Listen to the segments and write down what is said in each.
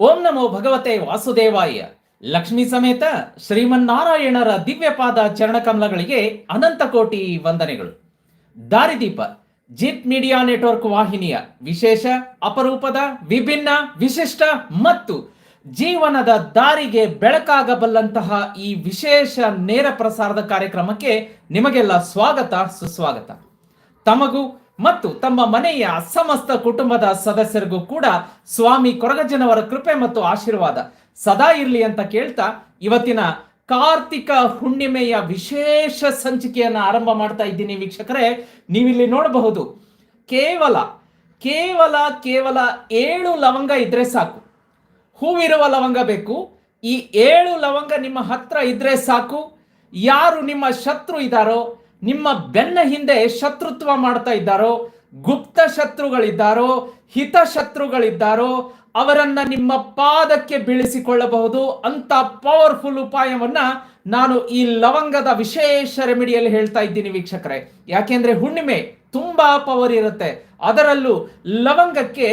ಓಂ ನಮೋ ಭಗವತೆ ವಾಸುದೇವಾಯ. ಲಕ್ಷ್ಮೀ ಸಮೇತ ಶ್ರೀಮನ್ನಾರಾಯಣರ ದಿವ್ಯಪಾದ ಚರಣಕಮಲಗಳಿಗೆ ಅನಂತ ಕೋಟಿ ವಂದನೆಗಳು. ದಾರಿದೀಪ, ಜಿತ್ ಮೀಡಿಯಾ ನೆಟ್ವರ್ಕ್ ವಾಹಿನಿಯ ವಿಶೇಷ, ಅಪರೂಪದ, ವಿಭಿನ್ನ, ವಿಶಿಷ್ಟ ಮತ್ತು ಜೀವನದ ದಾರಿಗೆ ಬೆಳಕಾಗಬಲ್ಲಂತಹ ಈ ವಿಶೇಷ ನೇರ ಪ್ರಸಾರದ ಕಾರ್ಯಕ್ರಮಕ್ಕೆ ನಿಮಗೆಲ್ಲ ಸ್ವಾಗತ, ಸುಸ್ವಾಗತ. ತಮಗೂ ಮತ್ತು ತಮ್ಮ ಮನೆಯ ಸಮಸ್ತ ಕುಟುಂಬದ ಸದಸ್ಯರಿಗೂ ಕೂಡ ಸ್ವಾಮಿ ಕೊರಗಜ್ಜನವರ ಕೃಪೆ ಮತ್ತು ಆಶೀರ್ವಾದ. ಸದಾ ಇರಲಿ ಅಂತ ಕೇಳ್ತಾ ಇವತ್ತಿನ ಕಾರ್ತಿಕ ಹುಣ್ಣಿಮೆಯ ವಿಶೇಷ ಸಂಚಿಕೆಯನ್ನ ಆರಂಭ ಮಾಡ್ತಾ ಇದ್ದೀನಿ ವೀಕ್ಷಕರೇ. ನೀವಿಲ್ಲಿ ನೋಡಬಹುದು, ಕೇವಲ ಕೇವಲ ಕೇವಲ ಏಳು ಲವಂಗ ಇದ್ರೆ ಸಾಕು. ಹೂವಿರುವ ಲವಂಗ ಬೇಕು, ಈ ಏಳು ಲವಂಗ ನಿಮ್ಮ ಹತ್ರ ಇದ್ರೆ ಸಾಕು. ಯಾರು ನಿಮ್ಮ ಶತ್ರು ಇದ್ದಾರೋ ನಿಮ್ಮ ಬೆನ್ನ ಹಿಂದೆ ಶತ್ರುತ್ವ ಮಾಡ್ತಾ ಇದ್ದಾರೋ, ಗುಪ್ತ ಶತ್ರುಗಳಿದ್ದಾರೋ, ಹಿತ ಶತ್ರುಗಳಿದ್ದಾರೋ, ಅವರನ್ನ ನಿಮ್ಮ ಪಾದಕ್ಕೆ ಬೀಳಿಸಿಕೊಳ್ಳಬಹುದು ಅಂತ ಪವರ್ಫುಲ್ ಉಪಾಯವನ್ನ ನಾನು ಈ ಲವಂಗದ ವಿಶೇಷ ರೆಮಿಡಿಯಲ್ಲಿ ಹೇಳ್ತಾ ಇದ್ದೀನಿ ವೀಕ್ಷಕರೇ. ಯಾಕೆಂದ್ರೆ ಹುಣ್ಣಿಮೆ ತುಂಬಾ ಪವರ್ ಇರುತ್ತೆ. ಅದರಲ್ಲೂ ಲವಂಗಕ್ಕೆ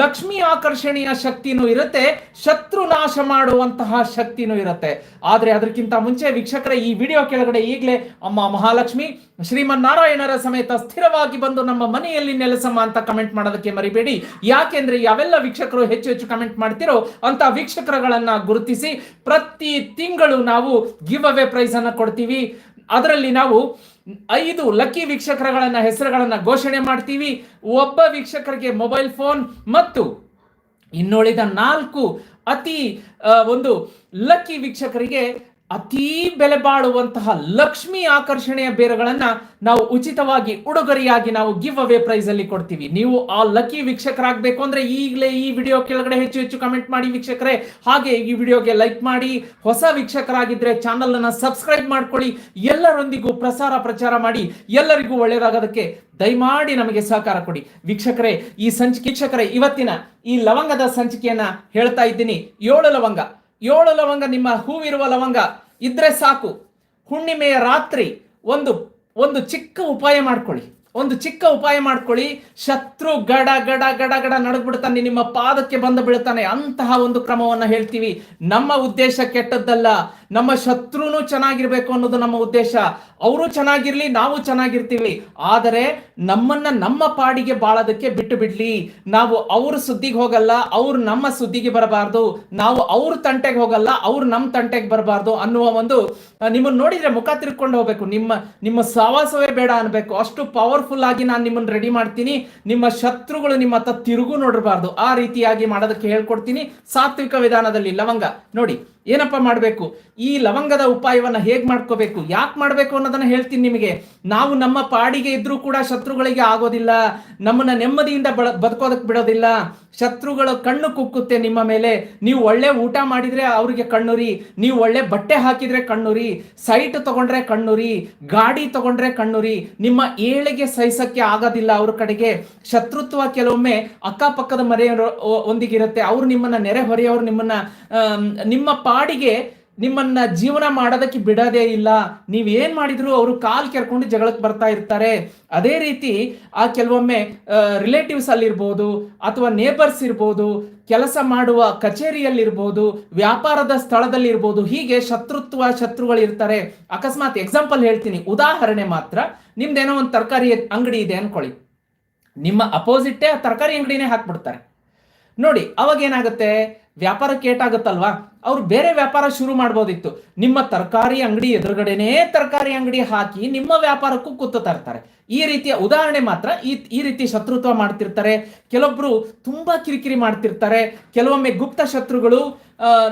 ಲಕ್ಷ್ಮಿ ಆಕರ್ಷಣೀಯ ಶಕ್ತಿನೂ ಇರುತ್ತೆ, ಶತ್ರು ನಾಶ ಮಾಡುವಂತಹ ಶಕ್ತಿನೂ ಇರುತ್ತೆ. ಆದರೆ ಅದಕ್ಕಿಂತ ಮುಂಚೆ ವೀಕ್ಷಕರ, ಈ ವಿಡಿಯೋ ಕೆಳಗಡೆ ಈಗಲೇ ಅಮ್ಮ ಮಹಾಲಕ್ಷ್ಮಿ, ಶ್ರೀಮನ್ನಾರಾಯಣರ ಸಮೇತ ಸ್ಥಿರವಾಗಿ ಬಂದು ನಮ್ಮ ಮನೆಯಲ್ಲಿ ನೆಲೆಸಮ್ಮ ಅಂತ ಕಮೆಂಟ್ ಮಾಡೋದಕ್ಕೆ ಮರಿಬೇಡಿ. ಯಾಕೆಂದ್ರೆ ಯಾವೆಲ್ಲ ವೀಕ್ಷಕರು ಹೆಚ್ಚು ಹೆಚ್ಚು ಕಮೆಂಟ್ ಮಾಡ್ತಿರೋ ಅಂತ ವೀಕ್ಷಕರುಗಳನ್ನ ಗುರುತಿಸಿ ಪ್ರತಿ ತಿಂಗಳು ನಾವು ಗಿವ್ ಅವೇ ಪ್ರೈಸ್ ಅನ್ನು ಕೊಡ್ತೀವಿ. ಅದರಲ್ಲಿ ನಾವು ಐದು ಲಕ್ಕಿ ವೀಕ್ಷಕರಗಳನ್ನ ಹೆಸರುಗಳನ್ನ ಘೋಷಣೆ ಮಾಡ್ತೀವಿ. ಒಬ್ಬ ವೀಕ್ಷಕರಿಗೆ ಮೊಬೈಲ್ ಫೋನ್ ಮತ್ತು ಇನ್ನುಳಿದ ನಾಲ್ಕು ಅತಿ ಒಂದು ಲಕ್ಕಿ ವೀಕ್ಷಕರಿಗೆ ಅತೀ ಬೆಲೆ ಬಾಳುವಂತಹ ಲಕ್ಷ್ಮಿ ಆಕರ್ಷಣೆಯ ಬೇರುಗಳನ್ನ ನಾವು ಉಚಿತವಾಗಿ ಉಡುಗೊರೆಯಾಗಿ ನಾವು ಗಿವ್ ಅವೇ ಪ್ರೈಸ್ ಅಲ್ಲಿ ಕೊಡ್ತೀವಿ. ನೀವು ಆ ಲಕ್ಕಿ ವೀಕ್ಷಕರಾಗಬೇಕು ಅಂದ್ರೆ ಈಗಲೇ ಈ ವಿಡಿಯೋ ಕೆಳಗಡೆ ಹೆಚ್ಚು ಹೆಚ್ಚು ಕಮೆಂಟ್ ಮಾಡಿ ವೀಕ್ಷಕರೇ. ಹಾಗೆ ಈ ವಿಡಿಯೋಗೆ ಲೈಕ್ ಮಾಡಿ, ಹೊಸ ವೀಕ್ಷಕರಾಗಿದ್ರೆ ಚಾನಲ್ ಅನ್ನ ಸಬ್ಸ್ಕ್ರೈಬ್ ಮಾಡ್ಕೊಳ್ಳಿ. ಎಲ್ಲರೊಂದಿಗೂ ಪ್ರಸಾರ ಪ್ರಚಾರ ಮಾಡಿ, ಎಲ್ಲರಿಗೂ ಒಳ್ಳೆಯದಾಗೋದಕ್ಕೆ ದಯಮಾಡಿ ನಮಗೆ ಸಹಕಾರ ಕೊಡಿ. ವೀಕ್ಷಕರೇ, ಈ ಸಂಚಿಕೆ ವೀಕ್ಷಕರೇ, ಇವತ್ತಿನ ಈ ಲವಂಗದ ಸಂಚಿಕೆಯನ್ನ ಹೇಳ್ತಾ ಇದ್ದೀನಿ. ಏಳು ಲವಂಗ. ಏಳು ಲವಂಗ, ನಿಮ್ಮ ಹೂವಿರುವ ಲವಂಗ. ಇದ್ರೆ ಸಾಕು. ಹುಣ್ಣಿಮೆಯ ರಾತ್ರಿ ಒಂದು ಒಂದು ಚಿಕ್ಕ ಉಪಾಯ ಮಾಡ್ಕೊಳ್ಳಿ. ಒಂದು ಚಿಕ್ಕ ಉಪಾಯ ಮಾಡ್ಕೊಳ್ಳಿ. ಶತ್ರು ಗಡ ಗಡ ಗಡ ಗಡ ನಡಗ್ಬಿಡ್ತಾನೆ ನಿಮ್ಮ ಪಾದಕ್ಕೆ ಬಂದು ಬೀಳ್ತಾನೆ ಅಂತಹ ಒಂದು ಕ್ರಮವನ್ನ ಹೇಳ್ತೀವಿ. ನಮ್ಮ ಉದ್ದೇಶ ಕೆಟ್ಟದ್ದಲ್ಲ. ನಮ್ಮ ಶತ್ರುನು ಚೆನ್ನಾಗಿರ್ಬೇಕು ಅನ್ನೋದು ನಮ್ಮ ಉದ್ದೇಶ. ಅವರು ಚೆನ್ನಾಗಿರ್ಲಿ, ನಾವು ಚೆನ್ನಾಗಿರ್ತೀವಿ. ಆದರೆ ನಮ್ಮನ್ನ ನಮ್ಮ ಪಾಡಿಗೆ ಬಾಳೋದಕ್ಕೆ ಬಿಟ್ಟು ಬಿಡ್ಲಿ. ನಾವು ಅವ್ರ ಸುದ್ದಿಗೆ ಹೋಗಲ್ಲ, ಅವ್ರು ನಮ್ಮ ಸುದ್ದಿಗೆ ಬರಬಾರ್ದು. ನಾವು ಅವ್ರ ತಂಟೆಗೆ ಹೋಗಲ್ಲ, ಅವ್ರು ನಮ್ಮ ತಂಟೆಗೆ ಬರಬಾರ್ದು ಅನ್ನುವ ಒಂದು ನಿಮ್ಮನ್ನು ನೋಡಿದ್ರೆ ಮುಖ ತಿರ್ಕೊಂಡು ಹೋಗ್ಬೇಕು. ನಿಮ್ಮ ನಿಮ್ಮ ಸಾಹಸವೇ ಬೇಡ ಅನ್ಬೇಕು. ಅಷ್ಟು ಪವರ್ಫುಲ್ ಆಗಿ ನಾನು ನಿಮ್ಮನ್ನ ರೆಡಿ ಮಾಡ್ತೀನಿ. ನಿಮ್ಮ ಶತ್ರುಗಳು ನಿಮ್ಮ ತಿರುಗು ನೋಡಿರಬಾರ್ದು. ಆ ರೀತಿಯಾಗಿ ಮಾಡೋದಕ್ಕೆ ಹೇಳ್ಕೊಡ್ತೀನಿ. ಸಾತ್ವಿಕ ವಿಧಾನದಲ್ಲಿ ಲವಂಗ. ನೋಡಿ ಏನಪ್ಪ ಮಾಡಬೇಕು? ಈ ಲವಂಗದ ಉಪಾಯವನ್ನ ಹೇಗೆ ಮಾಡ್ಕೋಬೇಕು? ಯಾಕೆ ಮಾಡಬೇಕು ಅನ್ನೋದನ್ನ ಹೇಳ್ತೀನಿ ನಿಮಗೆ. ನಾವು ನಮ್ಮ ಪಾಡಿಗೆ ಇದ್ರೂ ಕೂಡ ಶತ್ರುಗಳಿಗೆ ಆಗೋದಿಲ್ಲ. ನಮ್ಮನ್ನ ನೆಮ್ಮದಿಯಿಂದ ಬಳ ಬದುಕೋದಕ್ಕೆ ಬಿಡೋದಿಲ್ಲ. ಶತ್ರುಗಳ ಕಣ್ಣು ಕುಕ್ಕುತ್ತೆ ನಿಮ್ಮ ಮೇಲೆ. ನೀವು ಒಳ್ಳೆ ಊಟ ಮಾಡಿದ್ರೆ ಅವರಿಗೆ ಕಣ್ಣುರಿ. ನೀವು ಒಳ್ಳೆ ಬಟ್ಟೆ ಹಾಕಿದ್ರೆ ಕಣ್ಣುರಿ. ಸೈಟ್ ತಗೊಂಡ್ರೆ ಕಣ್ಣುರಿ. ಗಾಡಿ ತಗೊಂಡ್ರೆ ಕಣ್ಣುರಿ. ನಿಮ್ಮ ಏಳಿಗೆ ಸಹಿಸಕ್ಕೆ ಆಗೋದಿಲ್ಲ ಅವ್ರ ಕಡೆಗೆ. ಶತ್ರುತ್ವ ಕೆಲವೊಮ್ಮೆ ಅಕ್ಕಪಕ್ಕದ ಮರೆಯವರು ಒಂದಿಗಿರುತ್ತೆ. ಅವ್ರು ನಿಮ್ಮನ್ನ ನೆರೆ ನಿಮ್ಮನ್ನ ಆಮ್, ನಿಮ್ಮ ಪಾಡಿಗೆ ನಿಮ್ಮನ್ನ ಜೀವನ ಮಾಡೋದಕ್ಕೆ ಬಿಡೋದೇ ಇಲ್ಲ. ನೀವು ಏನ್ ಮಾಡಿದ್ರು ಅವರು ಕಾಲ್ ಕೆರ್ಕೊಂಡು ಜಗಳಕ್ಕೆ ಬರ್ತಾ ಇರ್ತಾರೆ. ಅದೇ ರೀತಿ ಆ ಕೆಲವೊಮ್ಮೆ ರಿಲೇಟಿವ್ಸ್ ಅಲ್ಲಿರ್ಬೋದು ಅಥವಾ ನೇಬರ್ಸ್ ಇರ್ಬೋದು, ಕೆಲಸ ಮಾಡುವ ಕಚೇರಿಯಲ್ಲಿರ್ಬೋದು, ವ್ಯಾಪಾರದ ಸ್ಥಳದಲ್ಲಿರ್ಬೋದು, ಹೀಗೆ ಶತ್ರುತ್ವ ಶತ್ರುಗಳಿರ್ತಾರೆ. ಅಕಸ್ಮಾತ್ ಎಕ್ಸಾಂಪಲ್ ಹೇಳ್ತೀನಿ. ಉದಾಹರಣೆ ಮಾತ್ರ. ನಿಮ್ದೇನೋ ಒಂದು ತರಕಾರಿ ಅಂಗಡಿ ಇದೆ ಅನ್ಕೊಳ್ಳಿ. ನಿಮ್ಮ ಅಪೋಸಿಟ್ಟೇ ಆ ತರಕಾರಿ ಅಂಗಡಿನೇ ಹಾಕ್ಬಿಡ್ತಾರೆ. ನೋಡಿ, ಅವಾಗ ಏನಾಗುತ್ತೆ? ವ್ಯಾಪಾರಕ್ಕೆ ಏಟಾಗುತ್ತಲ್ವಾ? ಅವ್ರು ಬೇರೆ ವ್ಯಾಪಾರ ಶುರು ಮಾಡ್ಬೋದಿತ್ತು. ನಿಮ್ಮ ತರಕಾರಿ ಅಂಗಡಿ ಎದುರುಗಡೆನೇ ತರಕಾರಿ ಅಂಗಡಿ ಹಾಕಿ ನಿಮ್ಮ ವ್ಯಾಪಾರಕ್ಕೂ ಕೂತು ತರ್ತಾರೆ. ಈ ರೀತಿಯ ಉದಾಹರಣೆ ಮಾತ್ರ ಈ ಈ ರೀತಿ ಶತ್ರುತ್ವ ಮಾಡ್ತಿರ್ತಾರೆ. ಕೆಲವೊಬ್ರು ತುಂಬಾ ಕಿರಿಕಿರಿ ಮಾಡ್ತಿರ್ತಾರೆ. ಕೆಲವೊಮ್ಮೆ ಗುಪ್ತ ಶತ್ರುಗಳು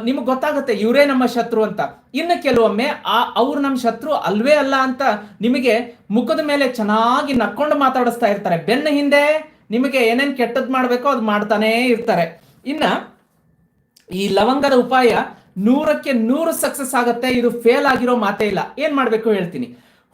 ನಿಮ್ಗೆ ಗೊತ್ತಾಗುತ್ತೆ, ಇವರೇ ನಮ್ಮ ಶತ್ರು ಅಂತ. ಇನ್ನು ಕೆಲವೊಮ್ಮೆ ಆ, ಅವ್ರು ನಮ್ಮ ಶತ್ರು ಅಲ್ವೇ ಅಲ್ಲ ಅಂತ ನಿಮಗೆ ಮುಖದ ಮೇಲೆ ಚೆನ್ನಾಗಿ ನಕ್ಕೊಂಡು ಮಾತಾಡಿಸ್ತಾ ಇರ್ತಾರೆ. ಬೆನ್ನ ಹಿಂದೆ ನಿಮಗೆ ಏನೇನು ಕೆಟ್ಟದ್ದು ಮಾಡಬೇಕೋ ಅದು ಮಾಡ್ತಾನೇ ಇರ್ತಾರೆ. ಇನ್ನ ಈ ಲವಂಗದ ಉಪಾಯ ನೂರಕ್ಕೆ ನೂರು ಸಕ್ಸಸ್ ಆಗುತ್ತೆ, ಇದು ಫೇಲ್ ಆಗಿರೋ ಮಾತೇ ಇಲ್ಲ. ಏನು ಮಾಡಬೇಕು ಹೇಳ್ತೀನಿ.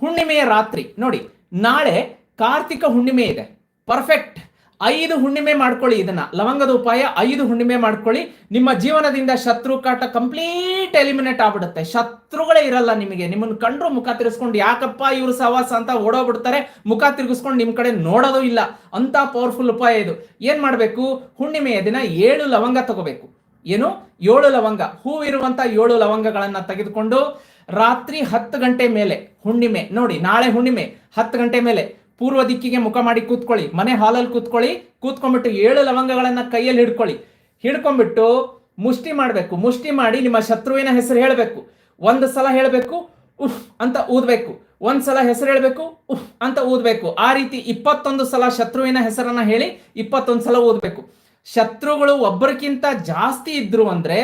ಹುಣ್ಣಿಮೆಯ ರಾತ್ರಿ, ನೋಡಿ, ನಾಳೆ ಕಾರ್ತಿಕ ಹುಣ್ಣಿಮೆ ಇದೆ. ಪರ್ಫೆಕ್ಟ್ ಐದು ಹುಣ್ಣಿಮೆ ಮಾಡ್ಕೊಳ್ಳಿ ಇದನ್ನ. ಲವಂಗದ ಉಪಾಯ, ಐದು ಹುಣ್ಣಿಮೆ ಮಾಡ್ಕೊಳ್ಳಿ. ನಿಮ್ಮ ಜೀವನದಿಂದ ಶತ್ರು ಕಾಟ ಕಂಪ್ಲೀಟ್ ಎಲಿಮಿನೇಟ್ ಆಗ್ಬಿಡುತ್ತೆ. ಶತ್ರುಗಳೇ ಇರಲ್ಲ ನಿಮಗೆ. ನಿಮ್ಮನ್ನ ಕಂಡ್ರು ಮುಖ ತಿರ್ಸ್ಕೊಂಡು, ಯಾಕಪ್ಪ ಇವರು ಸಹವಾಸ ಅಂತ ಓಡೋಗ್ಬಿಡ್ತಾರೆ. ಮುಖ ತಿರ್ಗಿಸ್ಕೊಂಡು ನಿಮ್ಮ ಕಡೆ ನೋಡೋದು ಇಲ್ಲ. ಅಂತ ಪವರ್ಫುಲ್ ಉಪಾಯ ಇದು. ಏನ್ ಮಾಡಬೇಕು? ಹುಣ್ಣಿಮೆಯ ದಿನ ಏಳು ಲವಂಗ ತಗೋಬೇಕು. ಏನು? ಏಳು ಲವಂಗ. ಹೂವಿರುವಂತ ಏಳು ಲವಂಗಗಳನ್ನ ತೆಗೆದುಕೊಂಡು ರಾತ್ರಿ ಹತ್ತು ಗಂಟೆ ಮೇಲೆ ಹುಣ್ಣಿಮೆ. ನೋಡಿ, ನಾಳೆ ಹುಣ್ಣಿಮೆ. ಹತ್ತು ಗಂಟೆ ಮೇಲೆ. ಪೂರ್ವ ದಿಕ್ಕಿಗೆ ಮುಖ ಮಾಡಿ ಕೂತ್ಕೊಳ್ಳಿ, ಮನೆ ಹಾಲಲ್ಲಿ ಕೂತ್ಕೊಳ್ಳಿ, ಕೂತ್ಕೊಂಡ್ಬಿಟ್ಟು ಏಳು ಲವಂಗಗಳನ್ನ ಕೈಯಲ್ಲಿ ಹಿಡ್ಕೊಳ್ಳಿ. ಹಿಡ್ಕೊಂಡ್ಬಿಟ್ಟು ಮುಷ್ಟಿ ಮಾಡಬೇಕು, ಮುಷ್ಟಿ ಮಾಡಿ ನಿಮ್ಮ ಶತ್ರುವಿನ ಹೆಸರು ಹೇಳಬೇಕು. ಒಂದು ಸಲ ಹೇಳಬೇಕು, ಉಫ್ ಅಂತ ಊದಬೇಕು. ಒಂದು ಸಲ ಹೆಸರು ಹೇಳಬೇಕು, ಉಫ್ ಅಂತ ಊದಬೇಕು. ಆ ರೀತಿ ಇಪ್ಪತ್ತೊಂದು ಸಲ ಶತ್ರುವಿನ ಹೆಸರನ್ನ ಹೇಳಿ ಇಪ್ಪತ್ತೊಂದು ಸಲ ಊದಬೇಕು. ಶತ್ರುಗಳು ಒಬ್ಬರಿಗಿಂತ ಜಾಸ್ತಿ ಇದ್ರು ಅಂದ್ರೆ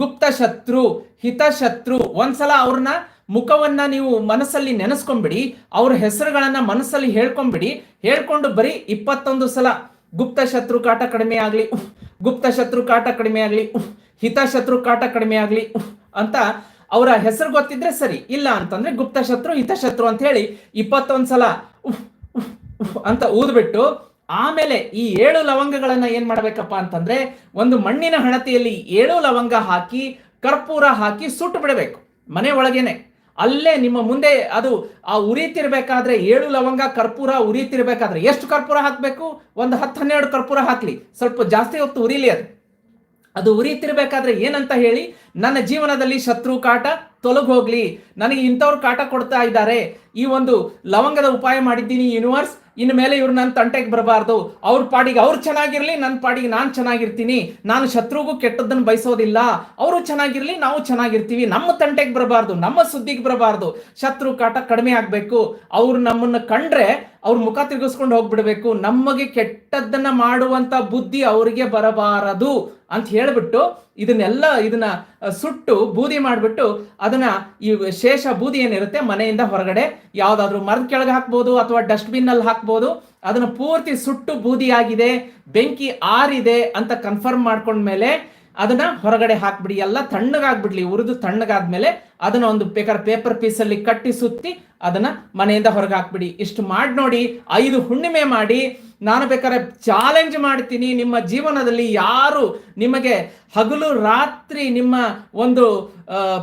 ಗುಪ್ತ ಶತ್ರು ಹಿತಶತ್ರು ಒಂದ್ಸಲ ಅವ್ರನ್ನ ಮುಖವನ್ನ ನೀವು ಮನಸ್ಸಲ್ಲಿ ನೆನೆಸ್ಕೊಂಡ್ಬಿಡಿ ಅವ್ರ ಹೆಸರುಗಳನ್ನ ಮನಸ್ಸಲ್ಲಿ ಹೇಳ್ಕೊಂಡ್ಬಿಡಿ ಹೇಳ್ಕೊಂಡು ಬರೀ ಇಪ್ಪತ್ತೊಂದು ಸಲ, ಗುಪ್ತ ಶತ್ರು ಕಾಟ ಕಡಿಮೆ ಆಗಲಿ ಗುಪ್ತ ಶತ್ರು ಕಾಟ ಕಡಿಮೆ ಆಗಲಿ ಹಿತ ಶತ್ರು ಕಾಟ ಕಡಿಮೆ ಆಗಲಿ ಅಂತ ಅವರ ಹೆಸರು ಗೊತ್ತಿದ್ರೆ ಸರಿ, ಇಲ್ಲ ಅಂತಂದ್ರೆ ಗುಪ್ತ ಶತ್ರು ಹಿತಶತ್ರು ಅಂತ ಹೇಳಿ ಇಪ್ಪತ್ತೊಂದು ಸಲ ಅಂತ ಊದ್ಬಿಟ್ಟು, ಆಮೇಲೆ ಈ ಏಳು ಲವಂಗಗಳನ್ನ ಏನ್ ಮಾಡ್ಬೇಕಪ್ಪ ಅಂತಂದ್ರೆ ಒಂದು ಮಣ್ಣಿನ ಹಣತೆಯಲ್ಲಿ ಏಳು ಲವಂಗ ಹಾಕಿ, ಕರ್ಪೂರ ಹಾಕಿ ಸುಟ್ಟು ಬಿಡಬೇಕು, ಮನೆ ಒಳಗೇನೆ. ಅಲ್ಲೇ ನಿಮ್ಮ ಮುಂದೆ ಅದು ಆ ಉರಿತಿರ್ಬೇಕಾದ್ರೆ ಏಳು ಲವಂಗ ಕರ್ಪೂರ ಉರಿತಿರ್ಬೇಕಾದ್ರೆ ಎಷ್ಟು ಕರ್ಪೂರ ಹಾಕಬೇಕು? ಒಂದು ಹತ್ತು ಹನ್ನೆರಡು ಕರ್ಪೂರ ಹಾಕ್ಲಿ. ಸ್ವಲ್ಪ ಜಾಸ್ತಿ ಹೊತ್ತು ಉರಿಲಿ ಅದು. ಅದು ಉರಿತಿರ್ಬೇಕಾದ್ರೆ ಏನಂತ ಹೇಳಿ ನನ್ನ ಜೀವನದಲ್ಲಿ ಶತ್ರು ಕಾಟ ತೊಲಗ್ ಹೋಗ್ಲಿ ನನಗೆ ಇಂಥವ್ರು ಕಾಟ ಕೊಡ್ತಾ ಇದ್ದಾರೆ. ಈ ಒಂದು ಲವಂಗದ ಉಪಾಯ ಮಾಡಿದ್ದೀನಿ ಯೂನಿವರ್ಸ್ ಇನ್ನು ಮೇಲೆ ಇವ್ರು ನನ್ನ ತಂಟೆಗೆ ಬರಬಾರ್ದು. ಅವ್ರ ಪಾಡಿಗೆ ಅವ್ರು ಚೆನ್ನಾಗಿರಲಿ ನನ್ನ ಪಾಡಿಗೆ ನಾನು ಚೆನ್ನಾಗಿರ್ತೀನಿ. ನಾನು ಶತ್ರುಗೂ ಕೆಟ್ಟದ್ದನ್ನು ಬಯಸೋದಿಲ್ಲ. ಅವರು ಚೆನ್ನಾಗಿರ್ಲಿ, ನಾವು ಚೆನ್ನಾಗಿರ್ತೀವಿ. ನಮ್ಮ ತಂಟೆಗೆ ಬರಬಾರ್ದು, ನಮ್ಮ ಸುದ್ದಿಗೆ ಬರಬಾರ್ದು. ಶತ್ರು ಕಾಟ ಕಡಿಮೆ ಆಗಬೇಕು. ಅವ್ರು ನಮ್ಮನ್ನ ಕಂಡ್ರೆ ಅವ್ರ ಮುಖ ತಿರುಗಿಸ್ಕೊಂಡು ಹೋಗ್ಬಿಡ್ಬೇಕು. ನಮಗೆ ಕೆಟ್ಟದ್ದನ್ನು ಮಾಡುವಂತ ಬುದ್ಧಿ ಅವರಿಗೆ ಬರಬಾರದು ಅಂತ ಹೇಳ್ಬಿಟ್ಟು ಇದನ್ನೆಲ್ಲ ಇದನ್ನ ಸುಟ್ಟು ಬೂದಿ ಮಾಡಿಬಿಟ್ಟು ಅದನ್ನ ಈ ಶೇಷ ಬೂದಿ ಏನಿರುತ್ತೆ ಮನೆಯಿಂದ ಹೊರಗಡೆ. ಯಾವ್ದಾದ್ರು ಮರದ ಕೆಳಗೆ ಹಾಕ್ಬೋದು ಅಥವಾ ಡಸ್ಟ್ಬಿನ್ ಅಲ್ಲಿ ಹಾಕ್ಬೋದು. ಅದನ್ನ ಪೂರ್ತಿ ಸುಟ್ಟು ಬೂದಿ ಆಗಿದೆ ಬೆಂಕಿ ಆರಿದೆ ಅಂತ ಕನ್ಫರ್ಮ್ ಮಾಡ್ಕೊಂಡ್ಮೇಲೆ ಅದನ್ನ ಹೊರಗಡೆ ಹಾಕ್ಬಿಡಿ. ಎಲ್ಲ ತಣ್ಣಗಾಗ್ಬಿಡ್ಲಿ, ಉರಿದು ತಣ್ಣಗಾದ್ಮೇಲೆ ಅದನ್ನ ಒಂದು ಬೇಕಾದ್ರೆ ಪೇಪರ್ ಪೀಸಲ್ಲಿ ಕಟ್ಟಿ ಸುತ್ತಿ ಅದನ್ನ ಮನೆಯಿಂದ ಹೊರಗೆ ಹಾಕ್ಬಿಡಿ. ಇಷ್ಟು ಮಾಡಿ ನೋಡಿ ಐದು ಹುಣ್ಣಿಮೆ ಮಾಡಿ ನಾನು ಬೇಕಾದ್ರೆ ಚಾಲೆಂಜ್ ಮಾಡ್ತೀನಿ. ನಿಮ್ಮ ಜೀವನದಲ್ಲಿ ಯಾರು ನಿಮಗೆ ಹಗಲು ರಾತ್ರಿ ನಿಮ್ಮ ಒಂದು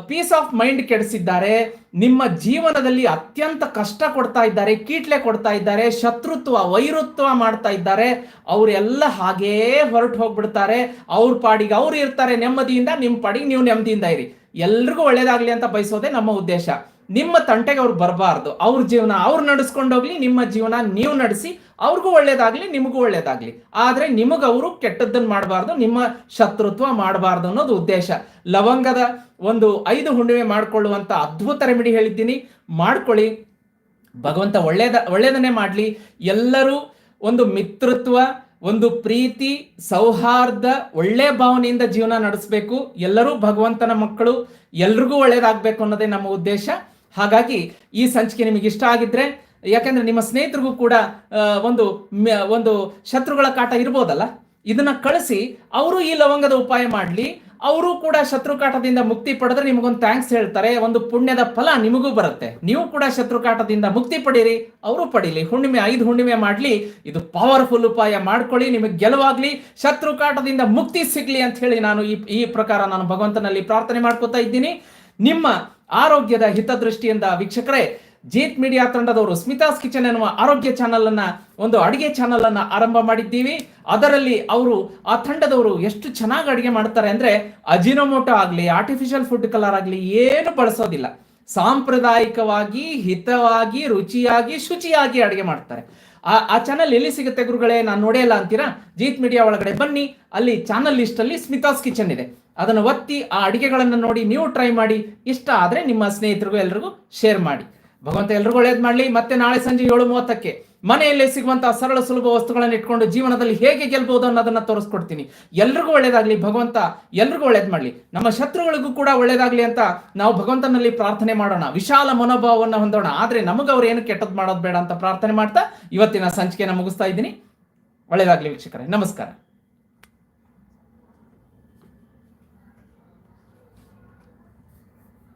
ಪೀಸ್ ಆಫ್ ಮೈಂಡ್ ಕೆಡಿಸಿದ್ದಾರೆ. ನಿಮ್ಮ ಜೀವನದಲ್ಲಿ ಅತ್ಯಂತ ಕಷ್ಟ ಕೊಡ್ತಾ ಇದ್ದಾರೆ, ಕೀಟ್ಲೆ ಕೊಡ್ತಾ ಇದ್ದಾರೆ, ಶತ್ರುತ್ವ, ವೈರುತ್ವ ಮಾಡ್ತಾ ಇದ್ದಾರೆ. ಅವರೆಲ್ಲ ಹಾಗೇ ಹೊರಟು ಹೋಗ್ಬಿಡ್ತಾರೆ. ಅವ್ರ ಪಾಡಿಗೆ ಅವ್ರು ಇರ್ತಾರೆ. ನೆಮ್ಮದಿಯಿಂದ ನಿಮ್ಮ ಪಾಡಿಗೆ ನೀವು ನೆಮ್ಮದಿಯಿಂದ ಇರಿ. ಎಲ್ರಿಗೂ ಒಳ್ಳೇದಾಗ್ಲಿ ಅಂತ ಬಯಸೋದೇ ನಮ್ಮ ಉದ್ದೇಶ. ನಿಮ್ಮ ತಂಟೆಗೆ ಅವ್ರು ಬರಬಾರ್ದು. ಅವ್ರ ಜೀವನ ಅವ್ರು ನಡೆಸ್ಕೊಂಡೋಗ್ಲಿ ನಿಮ್ಮ ಜೀವನ ನೀವು ನಡೆಸಿ ಅವ್ರಿಗೂ ಒಳ್ಳೇದಾಗ್ಲಿ, ನಿಮಗೂ ಒಳ್ಳೇದಾಗ್ಲಿ. ಆದ್ರೆ ನಿಮಗೆ ಅವರು ಕೆಟ್ಟದ್ದನ್ನು ಮಾಡಬಾರ್ದು, ನಿಮ್ಮ ಶತ್ರುತ್ವ ಮಾಡಬಾರ್ದು ಅನ್ನೋದು ಉದ್ದೇಶ. ಲವಂಗದ ಒಂದು ಐದು ಹುಣ್ಣಿಮೆ ಮಾಡ್ಕೊಳ್ಳುವಂತ ಅದ್ಭುತ ರೆಮಿಡಿ ಹೇಳಿದ್ದೀನಿ. ಮಾಡ್ಕೊಳ್ಳಿ. ಭಗವಂತ ಒಳ್ಳೇದ, ಒಳ್ಳೇದನ್ನೇ ಮಾಡಲಿ. ಎಲ್ಲರೂ ಒಂದು ಮಿತ್ರತ್ವ, ಒಂದು ಪ್ರೀತಿ, ಸೌಹಾರ್ದ, ಒಳ್ಳೆ ಭಾವನೆಯಿಂದ ಜೀವನ ನಡೆಸಬೇಕು. ಎಲ್ಲರೂ ಭಗವಂತನ ಮಕ್ಕಳು, ಎಲ್ರಿಗೂ ಒಳ್ಳೇದಾಗಬೇಕು ಅನ್ನೋದೇ ನಮ್ಮ ಉದ್ದೇಶ. ಹಾಗಾಗಿ ಈ ಸಂಚಿಕೆ ನಿಮಗೆ ಇಷ್ಟ ಆಗಿದ್ರೆ ಯಾಕಂದ್ರೆ ನಿಮ್ಮ ಸ್ನೇಹಿತರಿಗೂ ಕೂಡ ಒಂದು ಒಂದು ಶತ್ರುಗಳ ಕಾಟ ಇರ್ಬೋದಲ್ಲ? ಇದನ್ನ ಕಳಿಸಿ, ಅವರು ಈ ಲವಂಗದ ಉಪಾಯ ಮಾಡಲಿ, ಅವರು ಕೂಡ ಶತ್ರು ಕಾಟದಿಂದ ಮುಕ್ತಿ ಪಡೆದ್ರೆ ನಿಮಗೊಂದು ಥ್ಯಾಂಕ್ಸ್ ಹೇಳ್ತಾರೆ, ಒಂದು ಪುಣ್ಯದ ಫಲ ನಿಮಗೂ ಬರುತ್ತೆ. ನೀವು ಕೂಡ ಶತ್ರು ಕಾಟದಿಂದ ಮುಕ್ತಿ ಪಡೀರಿ, ಅವರು ಪಡೀಲಿ. ಹುಣ್ಣಿಮೆ, ಐದು ಹುಣ್ಣಿಮೆ ಮಾಡಲಿ, ಇದು ಪವರ್ಫುಲ್ ಉಪಾಯ ಮಾಡ್ಕೊಳ್ಳಿ, ನಿಮಗೆ ಗೆಲುವಾಗ್ಲಿ, ಶತ್ರು ಕಾಟದಿಂದ ಮುಕ್ತಿ ಸಿಗ್ಲಿ ಅಂತ ಹೇಳಿ ನಾನು ಈ ಈ ಪ್ರಕಾರ ನಾನು ಭಗವಂತನಲ್ಲಿ ಪ್ರಾರ್ಥನೆ ಮಾಡ್ಕೋತಾ ಇದ್ದೀನಿ. ನಿಮ್ಮ ಆರೋಗ್ಯದ ಹಿತದೃಷ್ಟಿಯಿಂದ ವೀಕ್ಷಕರೇ ಜೀತ್ ಮೀಡಿಯಾ ತಂಡದವರು ಸ್ಮಿತಾಸ್ ಕಿಚನ್ ಎನ್ನುವ ಆರೋಗ್ಯ ಚಾನಲ್ ಅನ್ನ, ಒಂದು ಅಡಿಗೆ ಚಾನಲ್ ಅನ್ನ ಆರಂಭ ಮಾಡಿದ್ದೀವಿ. ಅದರಲ್ಲಿ ಅವರು, ಆ ತಂಡದವರು ಎಷ್ಟು ಚೆನ್ನಾಗಿ ಅಡಿಗೆ ಮಾಡ್ತಾರೆ ಅಂದ್ರೆ ಅಜಿನೋಮೋಟೋ ಆಗಲಿ ಆರ್ಟಿಫಿಷಿಯಲ್ ಫುಡ್ ಕಲರ್ ಆಗಲಿ ಏನು ಬಳಸೋದಿಲ್ಲ. ಸಾಂಪ್ರದಾಯಿಕವಾಗಿ, ಹಿತವಾಗಿ, ರುಚಿಯಾಗಿ, ಶುಚಿಯಾಗಿ ಅಡಿಗೆ ಮಾಡ್ತಾರೆ. ಆ ಆ ಚಾನಲ್ ಎಲ್ಲಿ ಸಿಗುತ್ತೆ ಗುರುಗಳೇ, ನಾನು ನೋಡೇ ಇಲ್ಲ ಅಂತೀರಾ? ಜೀತ್ ಮೀಡಿಯಾ ಒಳಗಡೆ ಬನ್ನಿ, ಅಲ್ಲಿ ಚಾನಲ್ ಲಿಸ್ಟ್ ಅಲ್ಲಿ ಸ್ಮಿತಾಸ್ ಕಿಚನ್ ಇದೆ. ಅದನ್ನು ಒತ್ತಿ, ಆ ಅಡಿಗೆಗಳನ್ನು ನೋಡಿ ನೀವು ಟ್ರೈ ಮಾಡಿ. ಇಷ್ಟ ಆದರೆ ನಿಮ್ಮ ಸ್ನೇಹಿತರಿಗೂ, ಎಲ್ರಿಗೂ ಶೇರ್ ಮಾಡಿ. ಭಗವಂತ ಎಲ್ರಿಗೂ ಒಳ್ಳೇದು ಮಾಡಲಿ. ಮತ್ತೆ ನಾಳೆ ಸಂಜೆ ಏಳು ಮೂವತ್ತಕ್ಕೆ ಮನೆಯಲ್ಲೇ ಸಿಗುವಂತಹ ಸರಳ ಸುಲಭ ವಸ್ತುಗಳನ್ನು ಇಟ್ಕೊಂಡು ಜೀವನದಲ್ಲಿ ಹೇಗೆ ಗೆಲ್ಬಹುದು ಅನ್ನೋದನ್ನ ತೋರಿಸ್ಕೊಡ್ತೀನಿ. ಎಲ್ರಿಗೂ ಒಳ್ಳೇದಾಗ್ಲಿ ಭಗವಂತ, ಎಲ್ರಿಗೂ ಒಳ್ಳೇದ್ ಮಾಡಲಿ. ನಮ್ಮ ಶತ್ರುಗಳಿಗೂ ಕೂಡ ಒಳ್ಳೇದಾಗ್ಲಿ ಅಂತ ನಾವು ಭಗವಂತನಲ್ಲಿ ಪ್ರಾರ್ಥನೆ ಮಾಡೋಣ. ವಿಶಾಲ ಮನೋಭಾವವನ್ನು ಹೊಂದೋಣ. ಆದ್ರೆ ನಮಗೆ ಅವ್ರು ಏನು ಕೆಟ್ಟದ್ದು ಮಾಡೋದು ಬೇಡ ಅಂತ ಪ್ರಾರ್ಥನೆ ಮಾಡ್ತಾ ಇವತ್ತಿನ ಸಂಚಿಕೆನ ಮುಗಿಸ್ತಾ ಇದ್ದೀನಿ. ಒಳ್ಳೇದಾಗ್ಲಿ ವೀಕ್ಷಕರೇ. ನಮಸ್ಕಾರ.